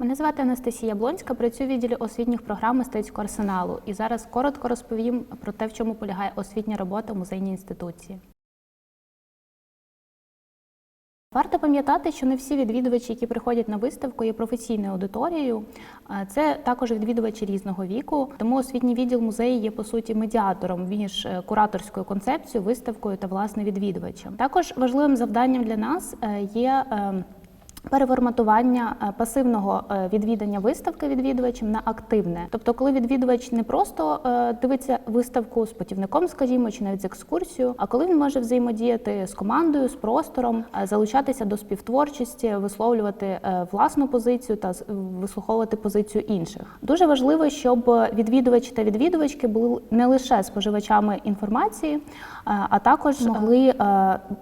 Мене звати Анастасія Блонська, працюю в відділі освітніх програм мистецького арсеналу. І зараз коротко розповім про те, в чому полягає освітня робота в музейній інституції. Варто пам'ятати, що не всі відвідувачі, які приходять на виставку, є професійною аудиторією. Це також відвідувачі різного віку. Тому освітній відділ музею є по суті медіатором між е, кураторською концепцією, виставкою та власне відвідувачем. Також важливим завданням для нас е, є. Переформатування е, пасивного е, відвідання виставки відвідувачем на активне, тобто, коли відвідувач не просто е, дивиться виставку з путівником, скажімо, чи навіть з екскурсією, а коли він може взаємодіяти з командою, з простором, залучатися до співтворчості, висловлювати власну позицію та вислуховувати позицію інших. Дуже важливо, щоб відвідувачі та відвідувачки були не лише споживачами інформації, а також могли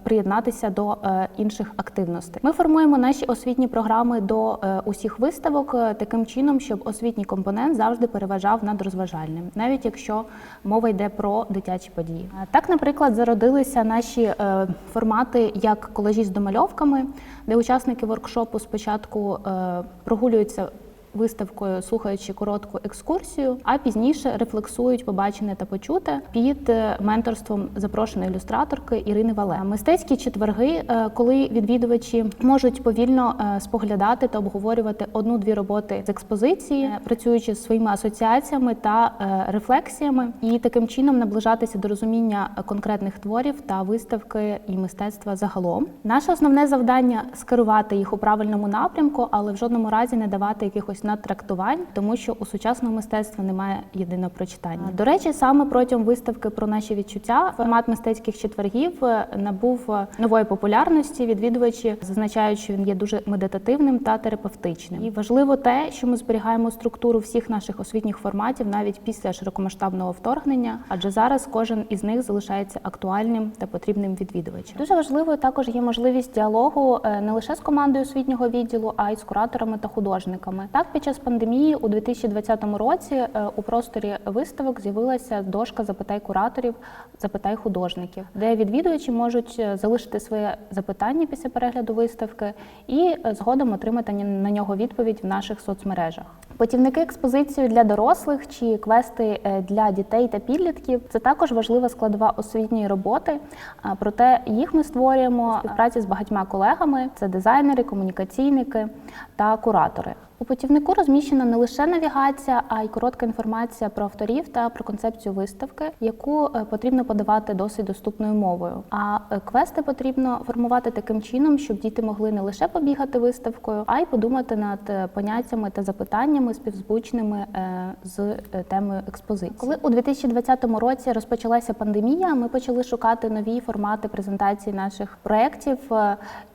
приєднатися до інших активностей. Ми формуємо наші освітні програми до е, усіх виставок е, таким чином, щоб освітній компонент завжди переважав над розважальним, навіть якщо мова йде про дитячі події. Е, Так, наприклад, зародилися наші формати як колажі з домальовками, де учасники воркшопу спочатку прогулюються виставкою, слухаючи коротку екскурсію, а пізніше рефлексують побачене та почуте під е, менторством запрошеної ілюстраторки Ірини Вале. Мистецькі четверги, е, коли відвідувачі можуть повільно е, споглядати та обговорювати одну-дві роботи з експозиції, працюючи з своїми асоціаціями та рефлексіями, і таким чином наближатися до розуміння конкретних творів та виставки і мистецтва загалом. Наше основне завдання скерувати їх у правильному напрямку, але в жодному разі не давати якихось надтрактувань, тому що у сучасного мистецтва немає єдиного прочитання. До речі, саме протягом виставки про наші відчуття формат мистецьких четвергів е, набув е, нової популярності. Відвідувачі зазначають, що він є дуже медитативним та терапевтичним. І важливо те, що ми зберігаємо структуру всіх наших освітніх форматів навіть після широкомасштабного вторгнення, адже зараз кожен із них залишається актуальним та потрібним відвідувачам. Дуже важливою також є можливість діалогу е, не лише з командою освітнього відділу, а й з кураторами та художниками. Так, під час пандемії у 2020 році е, у просторі виставок з'явилася дошка запитай кураторів, запитай художників, де відвідувачі можуть е, залишити своє запитання після перегляду виставки і е, згодом отримати на- нього відповідь в наших соцмережах. Путівники експозицію для дорослих чи квести для дітей та підлітків це також важлива складова освітньої роботи. Проте їх ми створюємо в співпраці з багатьма колегами: це дизайнери, комунікаційники та куратори. У путівнику розміщена не лише навігація, а й коротка інформація про авторів та про концепцію виставки, яку е, потрібно подавати досить доступною мовою. А е, квести потрібно формувати таким чином, щоб діти могли не лише побігати виставкою, а й подумати над е, поняттями та запитаннями співзвучними з темою експозиції. Коли у 2020 році розпочалася пандемія, ми почали шукати нові формати презентації наших проєктів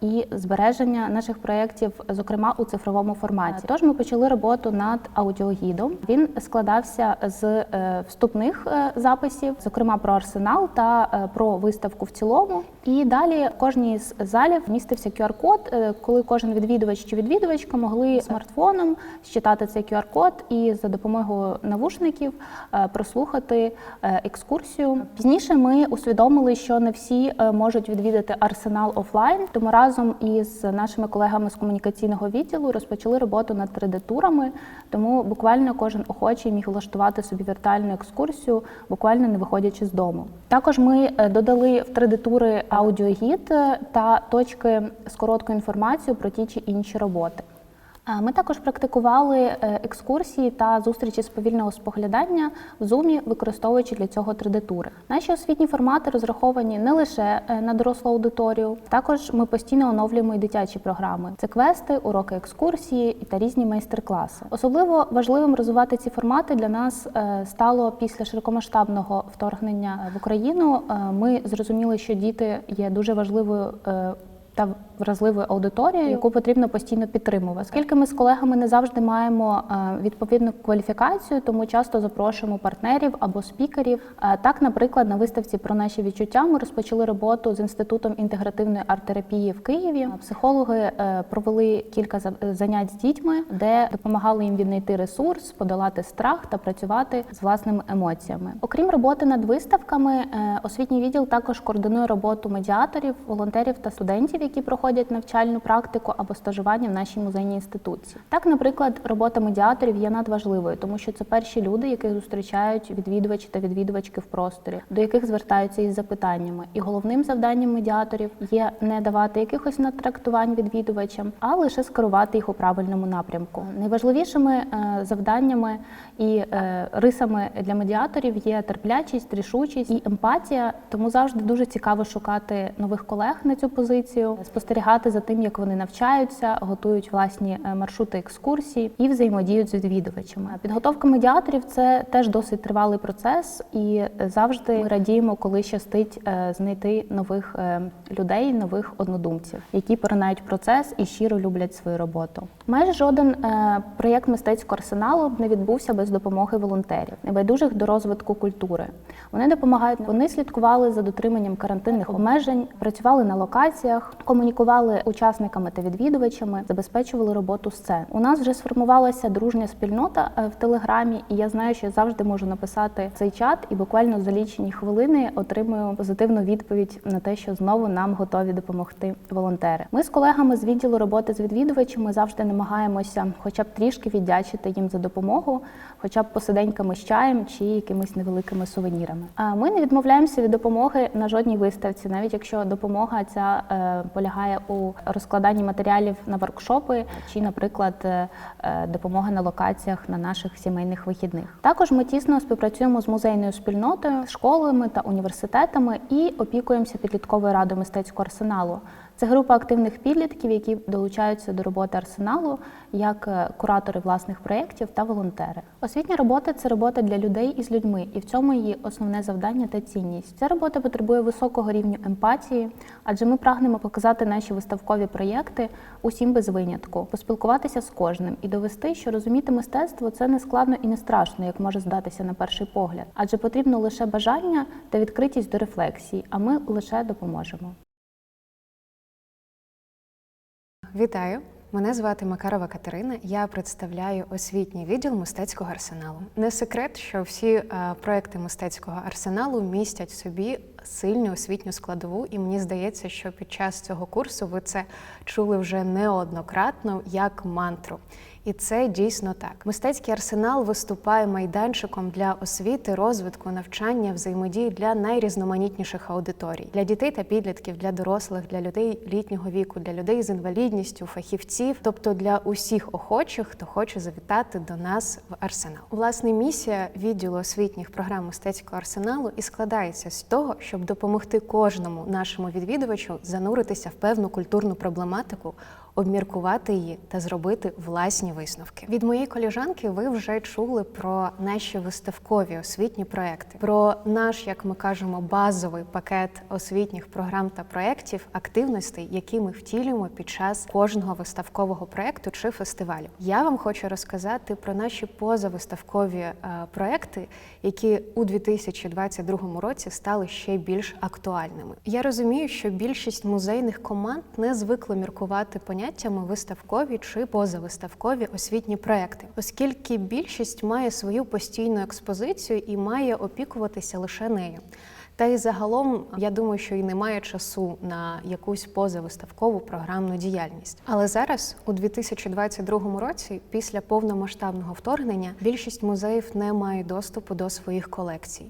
і збереження наших проєктів, зокрема у цифровому форматі. Тож ми почали роботу над аудіогідом. Він складався з е, вступних е, записів, зокрема про арсенал та е, про виставку в цілому. І далі в кожній з залів містився QR-код, коли кожен відвідувач чи відвідувачка могли смартфоном считати цей QR-код і за допомогою навушників прослухати екскурсію. Пізніше ми усвідомили, що не всі можуть відвідати арсенал офлайн, тому разом із нашими колегами з комунікаційного відділу розпочали роботу над 3D-турами. Тому буквально кожен охочий міг влаштувати собі віртуальну екскурсію, буквально не виходячи з дому. Також ми е, додали в 3D-тури аудіогід е, та точки з короткою інформацією про ті чи інші роботи. Ми також практикували е, екскурсії та зустрічі з повільного споглядання в Zoom, використовуючи для цього 3D-тури. Наші освітні формати розраховані не лише е, на дорослу аудиторію, також ми постійно оновлюємо і дитячі програми. Це квести, уроки екскурсії та різні майстер-класи. Особливо важливим розвивати ці формати для нас е, стало після широкомасштабного вторгнення в Україну. Ми зрозуміли, що діти є дуже важливою. Та вразливою аудиторією, яку потрібно постійно підтримувати. Оскільки ми з колегами не завжди маємо е, відповідну кваліфікацію, тому часто запрошуємо партнерів або спікерів. Е, Так, наприклад, на виставці про наші відчуття ми розпочали роботу з інститутом інтегративної арт-терапії в Києві. Психологи е, провели кілька за- занять з дітьми, де допомагали їм віднайти ресурс, подолати страх та працювати з власними емоціями. Окрім роботи над виставками, освітній відділ також координує роботу медіаторів, волонтерів та студентів, які проходять навчальну практику або стажування в нашій музейній інституції. Так, наприклад, робота медіаторів є надважливою, тому що це перші люди, яких зустрічають відвідувачі та відвідувачки в просторі, до яких звертаються із запитаннями. І головним завданням медіаторів є не давати якихось надтрактувань відвідувачам, а лише скерувати їх у правильному напрямку. Найважливішими е, завданнями і е, рисами для медіаторів є терплячість, рішучість і емпатія. Тому завжди дуже цікаво шукати нових колег на цю позицію, спостерігати за тим, як вони навчаються, готують власні е, маршрути екскурсій і взаємодіють з відвідувачами. Підготовка медіаторів це теж досить тривалий процес, і завжди ми радіємо, коли щастить е, знайти нових е, людей, нових однодумців, які поринають процес і щиро люблять свою роботу. Майже жоден проєкт мистецького арсеналу не відбувся без допомоги волонтерів, небайдужих до розвитку культури. Вони допомагають. Вони слідкували за дотриманням карантинних обмежень, працювали на локаціях, комунікували учасниками та відвідувачами, забезпечували роботу сцен. У нас вже сформувалася дружня спільнота е, в телеграмі, і я знаю, що я завжди можу написати цей чат, і буквально за лічені хвилини отримую позитивну відповідь на те, що знову нам готові допомогти волонтери. Ми з колегами з відділу роботи з відвідувачами завжди намагаємося, хоча б трішки віддячити їм за допомогу, хоча б посиденьками з чаєм чи якимись невеликими сувенірами. А ми не відмовляємося від допомоги на жодній виставці, навіть якщо допомога ця е, полягає у розкладанні матеріалів на воркшопи, чи, наприклад, е, е, допомога на локаціях на наших сімейних вихідних. Також ми тісно співпрацюємо з музейною спільнотою, школами та університетами і опікуємося підлітковою радою мистецького арсеналу. Це група активних підлітків, які долучаються до роботи арсеналу як е, куратори власних проєктів та волонтери. Освітня робота це робота для людей із людьми, і в цьому її основне завдання та цінність. Ця робота потребує високого рівню емпатії, адже ми прагнемо показати наші виставкові проєкти усім без винятку, поспілкуватися з кожним і довести, що розуміти мистецтво це не складно і не страшно, як може здатися на перший погляд, адже потрібно лише бажання та відкритість до рефлексії, а ми лише допоможемо. Вітаю! Мене звати Макарова Катерина. Я представляю освітній відділ мистецького арсеналу. Не секрет, що всі е, проекти мистецького арсеналу містять собі сильну освітню складову, і мені здається, що під час цього курсу ви це чули вже неоднократно як мантру. І це дійсно так. Мистецький арсенал виступає майданчиком для освіти, розвитку, навчання, взаємодії для найрізноманітніших аудиторій для дітей та підлітків, для дорослих, для людей літнього віку, для людей з інвалідністю, фахівців, тобто для усіх охочих, хто хоче завітати до нас в арсенал. Власне, місія відділу освітніх програм мистецького арсеналу і складається з того, щоб допомогти кожному нашому відвідувачу зануритися в певну культурну проблематику обміркувати її та зробити власні висновки. Від моєї коліжанки ви вже чули про наші виставкові освітні проекти, про наш, як ми кажемо, базовий пакет освітніх програм та проєктів, активностей, які ми втілюємо під час кожного виставкового проєкту чи фестивалю. Я вам хочу розказати про наші позавиставкові е, проекти, які у 2022 році стали ще більш актуальними. Я розумію, що більшість музейних команд не звикли міркувати поняттями виставкові чи позавиставкові освітні проекти, оскільки більшість має свою постійну експозицію і має опікуватися лише нею. Та й загалом я думаю, що і немає часу на якусь позавиставкову програмну діяльність. Але зараз, у 2022 році, після повномасштабного вторгнення, більшість музеїв не мають доступу до своїх колекцій.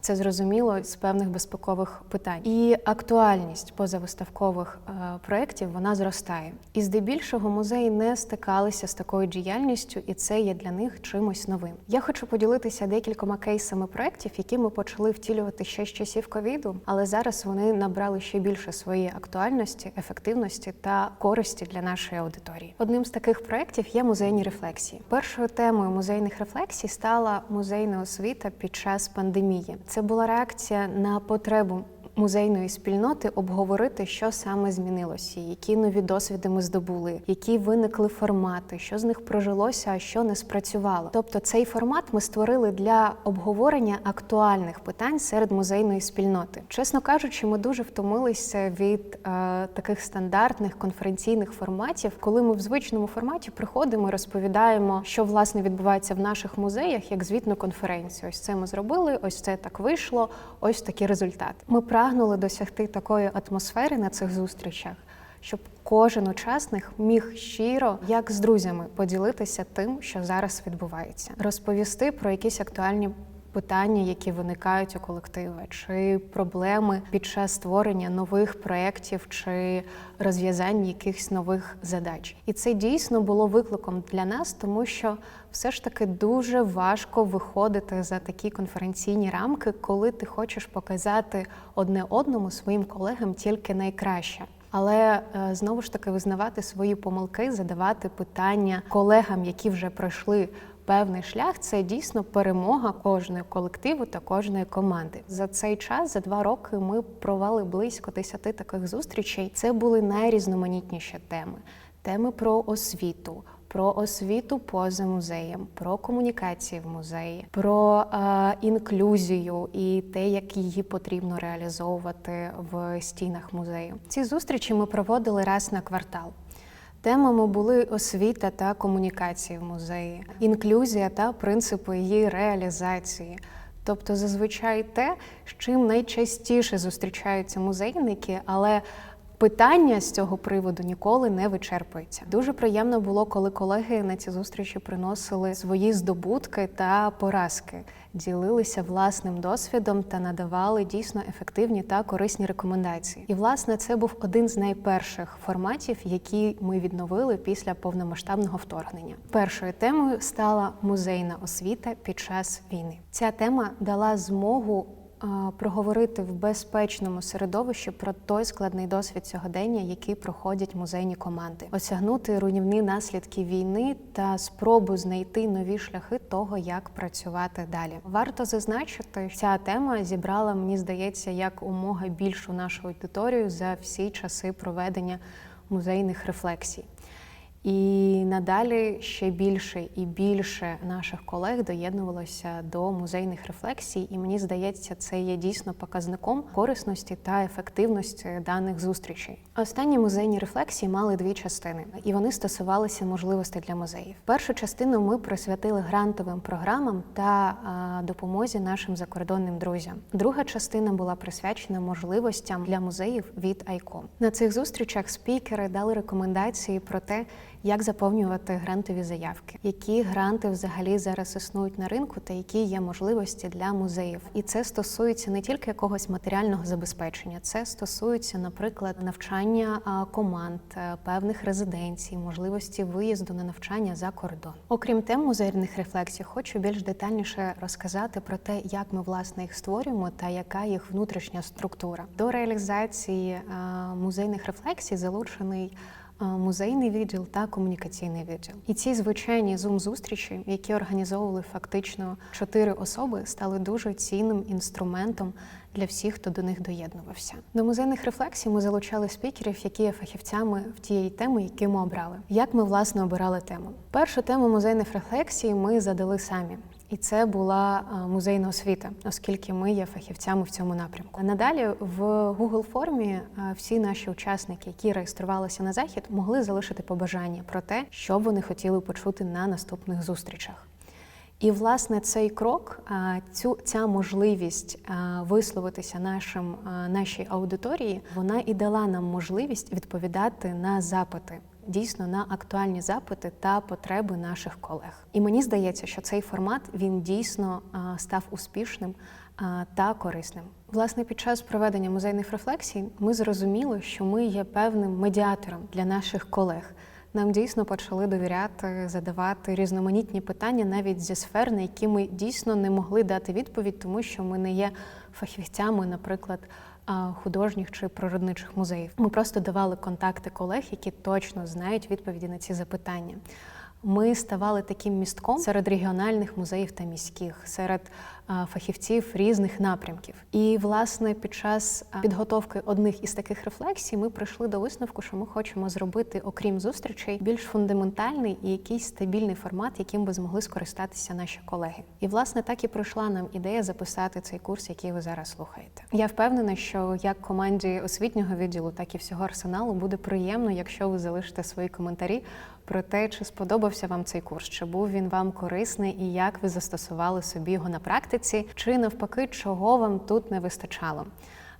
Це зрозуміло з певних безпекових питань. І актуальність позавиставкових е, проєктів вона зростає. І здебільшого музеї не стикалися з такою діяльністю, і це є для них чимось новим. Я хочу поділитися декількома кейсами проєктів, які ми почали втілювати ще з часів ковіду, але зараз вони набрали ще більше своєї актуальності, ефективності та користі для нашої аудиторії. Одним з таких проєктів є музейні рефлексії. Першою темою музейних рефлексій стала музейна освіта під час пандемії. Це була реакція на потребу музейної спільноти обговорити, що саме змінилося, які нові досвіди ми здобули, які виникли формати, що з них прожилося, а що не спрацювало. Тобто цей формат ми створили для обговорення актуальних питань серед музейної спільноти. Чесно кажучи, ми дуже втомилися від е, таких стандартних конференційних форматів, коли ми в звичному форматі приходимо і розповідаємо, що власне відбувається в наших музеях, як звітну конференцію. Ось це ми зробили, ось це так вийшло, ось такі результати. Ми прагнули досягти такої атмосфери на цих зустрічах, щоб кожен учасник міг щиро, як з друзями, поділитися тим, що зараз відбувається, розповісти про якісь актуальні. Питання, які виникають у колективі, чи проблеми під час створення нових проєктів, чи розв'язання якихось нових задач. І це дійсно було викликом для нас, тому що все ж таки дуже важко виходити за такі конференційні рамки, коли ти хочеш показати одне одному своїм колегам тільки найкраще. Але е, знову ж таки визнавати свої помилки, задавати питання колегам, які вже пройшли певний шлях, це дійсно перемога кожного колективу та кожної команди. За цей час, за два роки, ми провели близько 10 таких зустрічей. Це були найрізноманітніші теми: теми про освіту. Про освіту поза музеєм, про комунікації в музеї, про е, інклюзію і те, як її потрібно реалізовувати в стінах музею. Ці зустрічі ми проводили раз на квартал. Темами були освіта та комунікації в музеї, інклюзія та принципи її реалізації. Тобто, зазвичай те, з чим найчастіше зустрічаються музейники, але питання з цього приводу ніколи не вичерпуються. Дуже приємно було, коли колеги на ці зустрічі приносили свої здобутки та поразки, ділилися власним досвідом та надавали дійсно ефективні та корисні рекомендації. І власне це був один з найперших форматів, які ми відновили після повномасштабного вторгнення. Першою темою стала музейна освіта під час війни. Ця тема дала змогу проговорити в безпечному середовищі про той складний досвід сьогодення, який проходять музейні команди, осягнути руйнівні наслідки війни та спробу знайти нові шляхи того, як працювати далі. Варто зазначити, що ця тема зібрала, мені здається, як умога більшу нашу аудиторію за всі часи проведення музейних рефлексій. І надалі ще більше і більше наших колег доєднувалося до музейних рефлексій, і мені здається, це є дійсно показником корисності та ефективності даних зустрічей. Останні музейні рефлексії мали дві частини, і вони стосувалися можливостей для музеїв. Першу частину ми присвятили грантовим програмам та допомозі нашим закордонним друзям. Друга частина була присвячена можливостям для музеїв від ICOM. На цих зустрічах спікери дали рекомендації про те, як заповнювати грантові заявки, які гранти взагалі зараз існують на ринку, та які є можливості для музеїв. І це стосується не тільки якогось матеріального забезпечення, це стосується, наприклад, навчання команд, е, певних резиденцій, можливості виїзду на навчання за кордон. Окрім тем музейних рефлексій, хочу більш детальніше розказати про те, як ми власне їх створюємо та яка їх внутрішня структура. До реалізації музейних рефлексій залучений музейний відділ та комунікаційний відділ. І ці звичайні зум-зустрічі, які організовували фактично чотири особи, стали дуже цінним інструментом для всіх, хто до них доєднувався. До музейних рефлексій ми залучали спікерів, які є фахівцями в тієї теми, які ми обрали. Як ми власне обирали тему? Першу тему музейних рефлексій ми задали самі. І це була музейна освіта, оскільки ми є фахівцями в цьому напрямку. Надалі в Google формі всі наші учасники, які реєструвалися на захід, могли залишити побажання про те, що вони хотіли почути на наступних зустрічах. І власне цей крок, а, цю ця можливість висловитися нашим нашій аудиторії, вона і дала нам можливість відповідати на запити. Дійсно на актуальні запити та потреби наших колег. І мені здається, що цей формат він дійсно став успішним та корисним. Власне, під час проведення музейних рефлексій ми зрозуміли, що ми є певним медіатором для наших колег. Нам дійсно почали довіряти, задавати різноманітні питання навіть зі сфер, на які ми дійсно не могли дати відповідь, тому що ми не є фахівцями, наприклад, художніх чи природничих музеїв. Ми просто давали контакти колег, які точно знають відповіді на ці запитання. Ми ставали таким містком серед регіональних музеїв та міських, серед фахівців різних напрямків. І, власне, під час підготовки одних із таких рефлексій ми прийшли до висновку, що ми хочемо зробити, окрім зустрічей, більш фундаментальний і якийсь стабільний формат, яким би змогли скористатися наші колеги. І, власне, так і прийшла нам ідея записати цей курс, який ви зараз слухаєте. Я впевнена, що як команді освітнього відділу, так і всього арсеналу буде приємно, якщо ви залишите свої коментарі про те, чи сподобався вам цей курс, чи був він вам корисний і як ви застосували собі його на практиці, чи навпаки, чого вам тут не вистачало.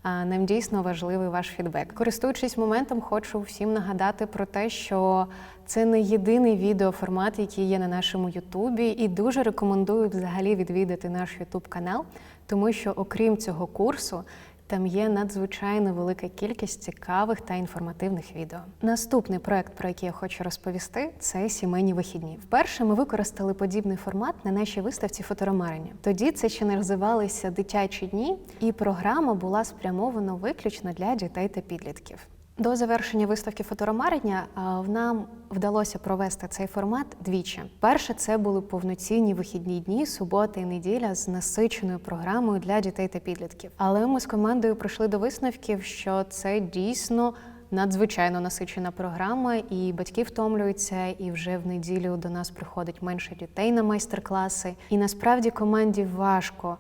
Нам дійсно важливий ваш фідбек. Користуючись моментом, хочу всім нагадати про те, що це не єдиний відеоформат, який є на нашому Ютубі, і дуже рекомендую взагалі відвідати наш Ютуб канал, тому що окрім цього курсу. Там є надзвичайно велика кількість цікавих та інформативних відео. Наступний проект, про який я хочу розповісти, це сімейні вихідні. Вперше ми використали подібний формат на нашій виставці фоторомарення. Тоді це ще не називалися дитячі дні, і програма була спрямована виключно для дітей та підлітків. До завершення виставки фоторомарення нам вдалося провести цей формат двічі. Перше це були повноцінні вихідні дні, субота і неділя з насиченою програмою для дітей та підлітків. Але ми з командою прийшли до висновків, що це дійсно. Надзвичайно насичена програма, і батьки втомлюються, і вже в неділю до нас приходить менше дітей на майстер-класи. І насправді команді важко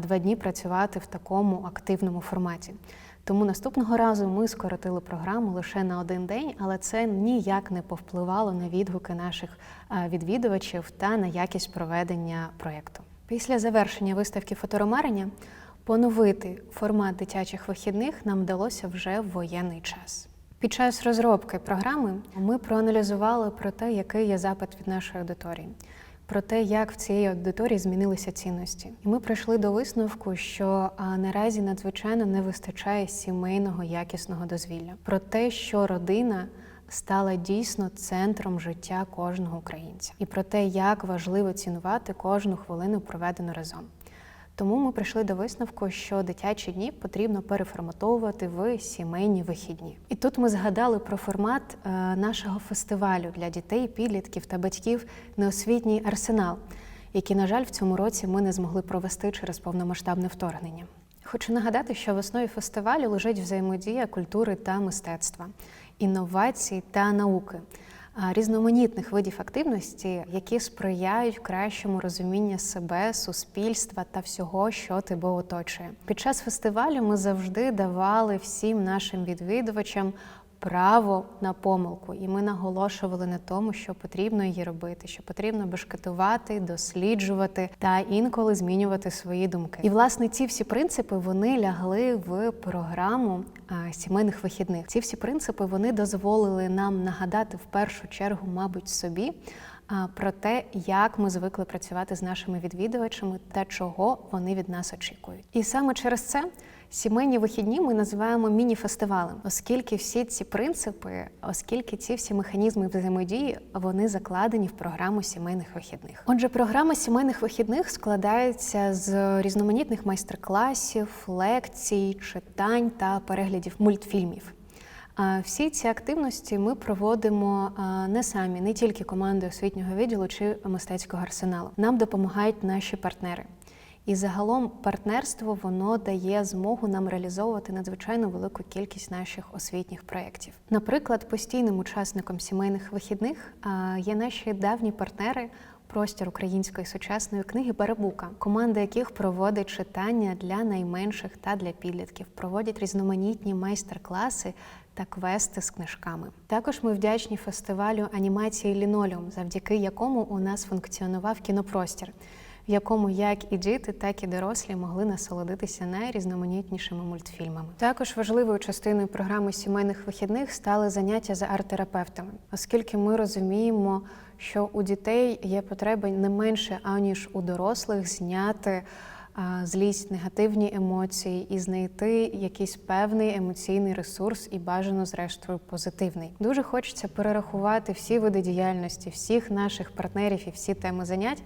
два дні працювати в такому активному форматі. Тому наступного разу ми скоротили програму лише на один день, але це ніяк не повпливало на відгуки наших відвідувачів та на якість проведення проєкту. Після завершення виставки фоторомарення поновити формат дитячих вихідних нам вдалося вже в воєнний час. Під час розробки програми ми проаналізували про те, який є запит від нашої аудиторії, про те, як в цієї аудиторії змінилися цінності. І ми прийшли до висновку, що наразі надзвичайно не вистачає сімейного якісного дозвілля, про те, що родина стала дійсно центром життя кожного українця, і про те, як важливо цінувати кожну хвилину проведену разом. Тому ми прийшли до висновку, що дитячі дні потрібно переформатовувати в сімейні вихідні. І тут ми згадали про формат е, нашого фестивалю для дітей, підлітків та батьків неосвітній арсенал, який, на жаль, в цьому році ми не змогли провести через повномасштабне вторгнення. Хочу нагадати, що в основі фестивалю лежить взаємодія культури та мистецтва, інновацій та науки різноманітних видів активності, які сприяють кращому розумінню себе, суспільства та всього, що тебе оточує. Під час фестивалю ми завжди давали всім нашим відвідувачам. Право на помилку, і ми наголошували на тому, що потрібно її робити, що потрібно бешкетувати, досліджувати та інколи змінювати свої думки. І власне ці всі принципи вони лягли в програму сімейних вихідних. Ці всі принципи вони дозволили нам нагадати в першу чергу, мабуть, собі. Про те, як ми звикли працювати з нашими відвідувачами та чого вони від нас очікують, і саме через це Сімейні вихідні ми називаємо міні-фестивалем, оскільки всі ці принципи, оскільки ці всі механізми взаємодії, вони закладені в програму сімейних вихідних. Отже, програма сімейних вихідних складається з різноманітних майстер-класів, лекцій, читань та переглядів мультфільмів. Всі ці активності ми проводимо не самі, не тільки командою освітнього відділу чи мистецького арсеналу. Нам допомагають наші партнери. І загалом партнерство воно дає змогу нам реалізовувати надзвичайно велику кількість наших освітніх проєктів. Наприклад, постійним учасником сімейних вихідних є наші давні партнери. Простір української сучасної книги Барабука, команда яких проводить читання для найменших та для підлітків, проводять різноманітні майстер-класи та квести з книжками. Також ми вдячні фестивалю анімації Лінолеум, завдяки якому у нас функціонував кінопростір в якому як і діти, так і дорослі могли насолодитися найрізноманітнішими мультфільмами. Також важливою частиною програми сімейних вихідних стали заняття за арт-терапевтами, оскільки ми розуміємо, що у дітей є потреба не менше аніж у дорослих зняти. Злість, негативні емоції і знайти якийсь певний емоційний ресурс і бажано, зрештою, позитивний. Дуже хочеться перерахувати всі види діяльності, всіх наших партнерів і всі теми занять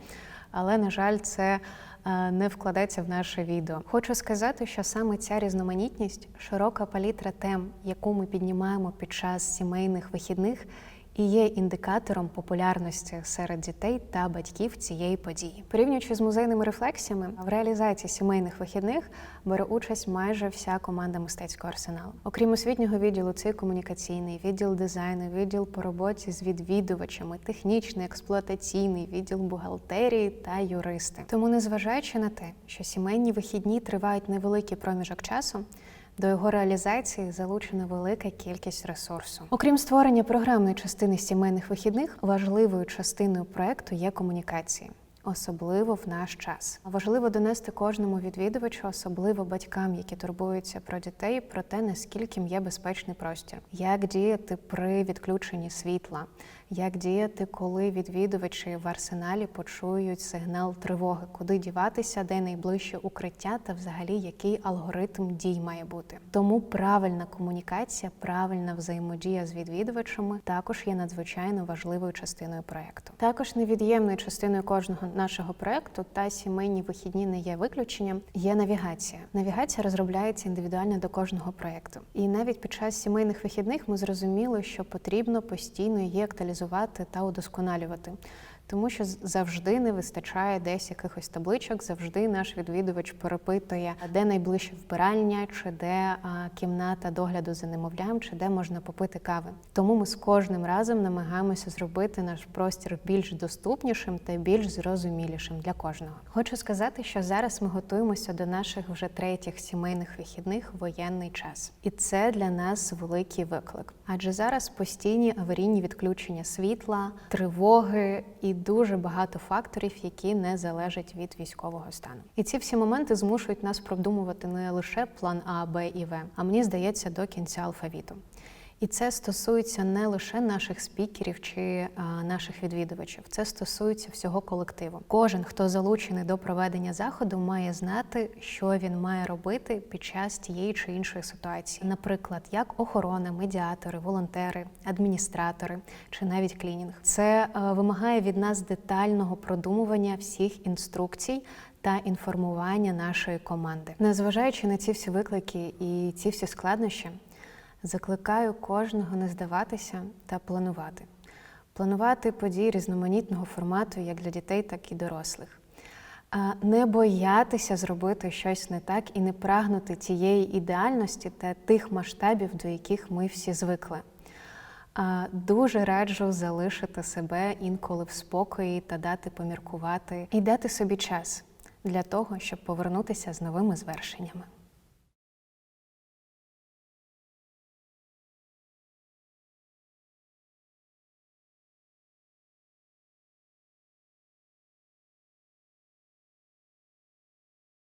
але на жаль, це е, не вкладеться в наше відео. Хочу сказати, що саме ця різноманітність, широка палітра тем, яку ми піднімаємо під час сімейних вихідних, і є індикатором популярності серед дітей та батьків цієї події. Порівнюючи з музейними рефлексіями, в реалізації сімейних вихідних бере участь майже вся команда мистецького арсеналу. Окрім освітнього відділу, це комунікаційний відділ дизайну, відділ по роботі з відвідувачами, технічний, експлуатаційний, відділ бухгалтерії та юристи. Тому, незважаючи на те, що сімейні вихідні тривають невеликий проміжок часу. До його реалізації залучена велика кількість ресурсу. Окрім створення програмної частини сімейних вихідних, важливою частиною проекту є комунікації. особливо в наш час. Важливо донести кожному відвідувачу, особливо батькам, які турбуються про дітей, про те, наскільки їм є безпечний простір, як діяти при відключенні світла, як діяти, коли відвідувачі в арсеналі почують сигнал тривоги, куди діватися, де найближче укриття, та взагалі який алгоритм дій має бути. Тому правильна комунікація, правильна взаємодія з відвідувачами також є надзвичайно важливою частиною проекту. Також невід'ємною частиною кожного нашого проекту та сімейні вихідні не є виключенням. Є навігація. Навігація розробляється індивідуально до кожного проекту. І навіть під час сімейних вихідних ми зрозуміли, що потрібно постійно її актуалізувати та удосконалювати. Тому що завжди не вистачає десь якихось табличок, завжди наш відвідувач перепитує, де найближче вбиральня, чи де а, кімната догляду за немовлям, чи де можна попити кави. Тому ми з кожним разом намагаємося зробити наш простір більш доступнішим та більш зрозумілішим для кожного. Хочу сказати, що зараз ми готуємося до наших вже третіх сімейних вихідних в воєнний час, і це для нас великий виклик. Адже зараз постійні аварійні відключення світла, тривоги і дуже багато факторів, які не залежать від військового стану. І ці всі моменти змушують нас продумувати не лише план А, Б і В, а мені здається, до кінця алфавіту. І це стосується не лише наших спікерів чи наших відвідувачів, це стосується всього колективу. Кожен, хто залучений до проведення заходу, має знати, що він має робити під час тієї чи іншої ситуації. Наприклад, як охорона, медіатори, волонтери, адміністратори чи навіть клінінг. Це вимагає від нас детального продумування всіх інструкцій та інформування нашої команди. Незважаючи на ці всі виклики і ці всі складнощі, закликаю кожного не здаватися та планувати. Планувати події різноманітного формату як для дітей, так і дорослих. Не боятися зробити щось не так і не прагнути тієї ідеальності та тих масштабів, до яких ми всі звикли. Дуже раджу залишити себе інколи в спокої та дати поміркувати і дати собі час для того, щоб повернутися з новими звершеннями.